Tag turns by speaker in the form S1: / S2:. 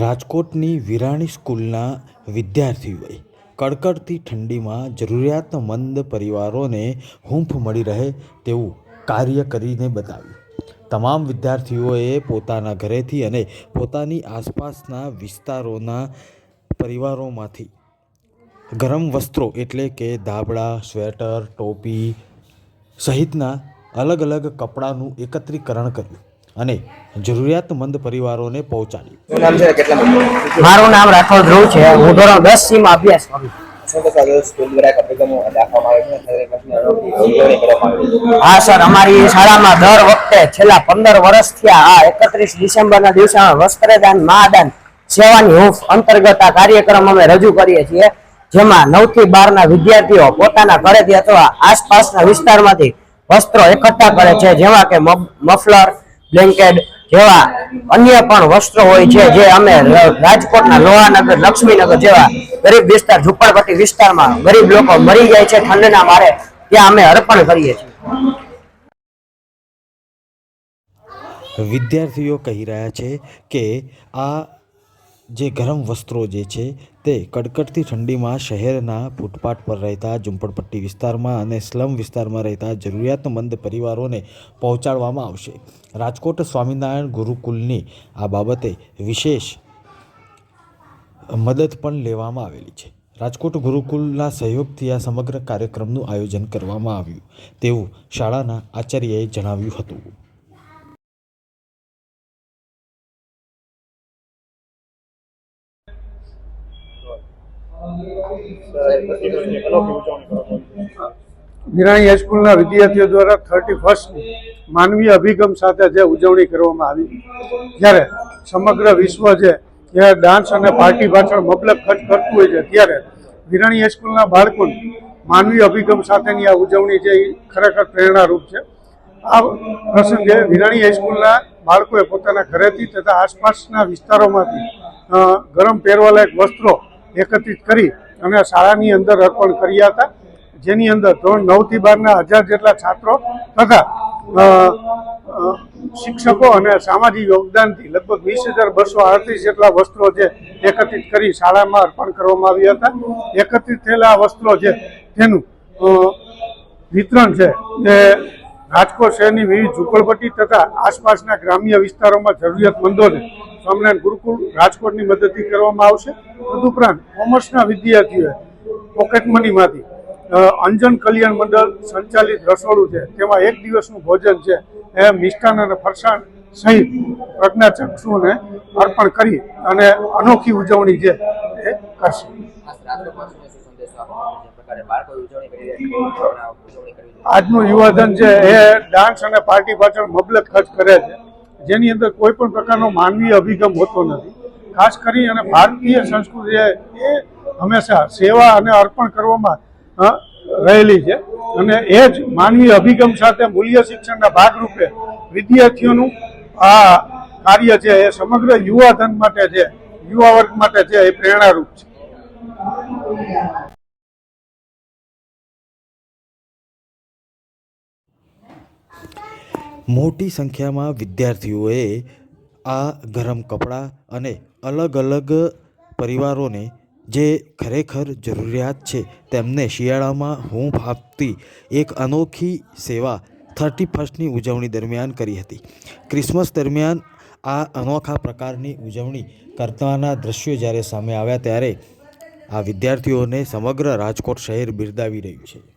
S1: રાજકોટની વિરાણી સ્કૂલના વિદ્યાર્થીઓએ કડકડતી ઠંડીમાં જરૂરિયાતમંદ પરિવારોને હૂંફ મળી રહે તેવું કાર્ય કરીને બતાવ્યું. તમામ વિદ્યાર્થીઓએ પોતાના ઘરેથી અને પોતાની આસપાસના વિસ્તારોના પરિવારોમાંથી ગરમ વસ્ત્રો એટલે કે ધાબળા, સ્વેટર, ટોપી સહિતના અલગ અલગ કપડાનું એકત્રીકરણ કર્યું. અને જરૂરિયાતમંદ પરિવારોને
S2: મિત્રો
S3: મારું નામ રાઠોડ ધ્રુવ છે. હું ધોરણ દસ સી માં અભ્યાસ કરું હા સર. અમારી શાળામાં દર વખતે છેલ્લા પંદર વર્ષથી આ એકત્રીસ ડિસેમ્બરના દિવસે વસ્ત્રદાન મહાદાન સેવાની હૂફ અંતર્ગત આ કાર્યક્રમ અમે રજૂ કરીએ છીએ જેમાં નવથી બાર ના વિદ્યાર્થીઓ પોતાના ઘરેથી અથવા આસપાસના વિસ્તારમાંથી વસ્ત્રો એકઠા કરે છે જેવા કે મફલર બ્લેન્કેટ જેવા અન્ય પણ વસ્ત્રો હોય છે જે અમે રાજકોટના લોહાનગર, લક્ષ્મીનગર જેવા ગરીબ વિસ્તાર, ઝુંપડપટ્ટી વિસ્તારમાં ગરીબ લોકો મરી જાય છે ઠંડના મારે ત્યાં અમે અર્પણ કરીએ છીએ.
S1: વિદ્યાર્થીઓ કહી રહ્યા છે કે આ જે ગરમ વસ્ત્રો જે છે તે કડકડતી ઠંડીમાં શહેરના ફૂટપાથ પર રહેતા, ઝુંપડપટ્ટી વિસ્તારમાં અને સ્લમ વિસ્તારમાં રહેતા જરૂરિયાતમંદ પરિવારોને પહોંચાડવામાં આવશે. રાજકોટ સ્વામિનારાયણ ગુરુકુલની આ બાબતે વિશેષ મદદ પણ લેવામાં આવેલી છે. રાજકોટ ગુરુકુલના સહયોગથી આ સમગ્ર કાર્યક્રમનું આયોજન કરવામાં આવ્યું. તેવું શાળાના આચાર્યએ જણાવ્યું હતું.
S4: વિરાણી હાઈસ્કૂલના વિદ્યાર્થીઓ દ્વારા થર્ટી ફર્સ્ટ માનવીય અભિગમ સાથે જે ઉજવણી કરવામાં આવી. જ્યારે સમગ્ર વિશ્વ છે જ્યારે ડાન્સ અને પાર્ટી પાછળ મબલક ખર્ચ કરતું હોય છે, ત્યારે વિરાણી હાઈસ્કૂલના બાળકોને માનવીય અભિગમ સાથેની આ ઉજવણી એ ખરેખર પ્રેરણારૂપ છે. આ પ્રસંગે વિરાણી હાઈસ્કૂલના બાળકોએ પોતાના ઘરેથી તથા આસપાસના વિસ્તારોમાંથી ગરમ પહેરવાલાયક વસ્ત્રો એકત્રિત કરી અને શાળાની અંદર અર્પણ કર્યા હતા. જેની અંદર ધોરણ નવથી બારના હજાર જેટલા છાત્રો તથા શિક્ષકો અને સામાજિક યોગદાનથી લગભગ વીસ હજાર બસો અડત્રીસ જેટલા વસ્ત્રો છે એકત્રિત કરી શાળામાં અર્પણ કરવામાં આવ્યા હતા. એકત્રિત થયેલા વસ્ત્રો છે તેનું વિતરણ છે એ રાજકોટ શહેરની વિવિધ ઝુંપડપટ્ટી તથા આસપાસના ગ્રામ્ય વિસ્તારોમાં જરૂરિયાતમંદોને સ્વામિનારાયણ ગુરુકુળ રાજકોટની મદદથી કરવામાં આવશે. તદુપરાંત કોમર્સના વિદ્યાર્થીઓએ પોકેટ મનીમાંથી અંજન કલ્યાણ મંડળ સંચાલિત રસોડું છે, તેમાં એક દિવસનું ભોજન છે, એ મિષ્ટાન અને ફરસાણ સહિત પ્રજ્ઞાચક્ષુને અર્પણ કરી અને અનોખી ઉજવણી છે એ કરશે. આજનું યુવાધન છે એ ડાન્સ અને પાર્ટી પાછળ મબલક ખર્ચ કરે છે. જેની અંદર કોઈ પણ પ્રકારનો માનવીય અભિગમ હોતો નથી. ખાસ કરી અને ભારતીય સંસ્કૃતિ એ હંમેશા સેવા અને અર્પણ કરવામાં રહેલી છે. અને એ જ માનવીય અભિગમ સાથે મૂલ્ય શિક્ષણના ભાગરૂપે વિદ્યાર્થીઓનું આ કાર્ય છે, એ સમગ્ર યુવાધન માટે છે, યુવા વર્ગ માટે છે, એ પ્રેરણારૂપ છે.
S1: મોટી સંખ્યામાં વિદ્યાર્થીઓએ આ ગરમ કપડાં અને અલગ અલગ પરિવારોને જે ખરેખર જરૂરિયાત છે તેમને શિયાળામાં હૂંફ આપતી એક અનોખી સેવા થર્ટી ફર્સ્ટની ઉજવણી દરમિયાન કરી હતી. ક્રિસમસ દરમિયાન આ અનોખા પ્રકારની ઉજવણી કરતાના દ્રશ્યો જ્યારે સામે આવ્યા ત્યારે આ વિદ્યાર્થીઓને સમગ્ર રાજકોટ શહેર બિરદાવી રહ્યું છે.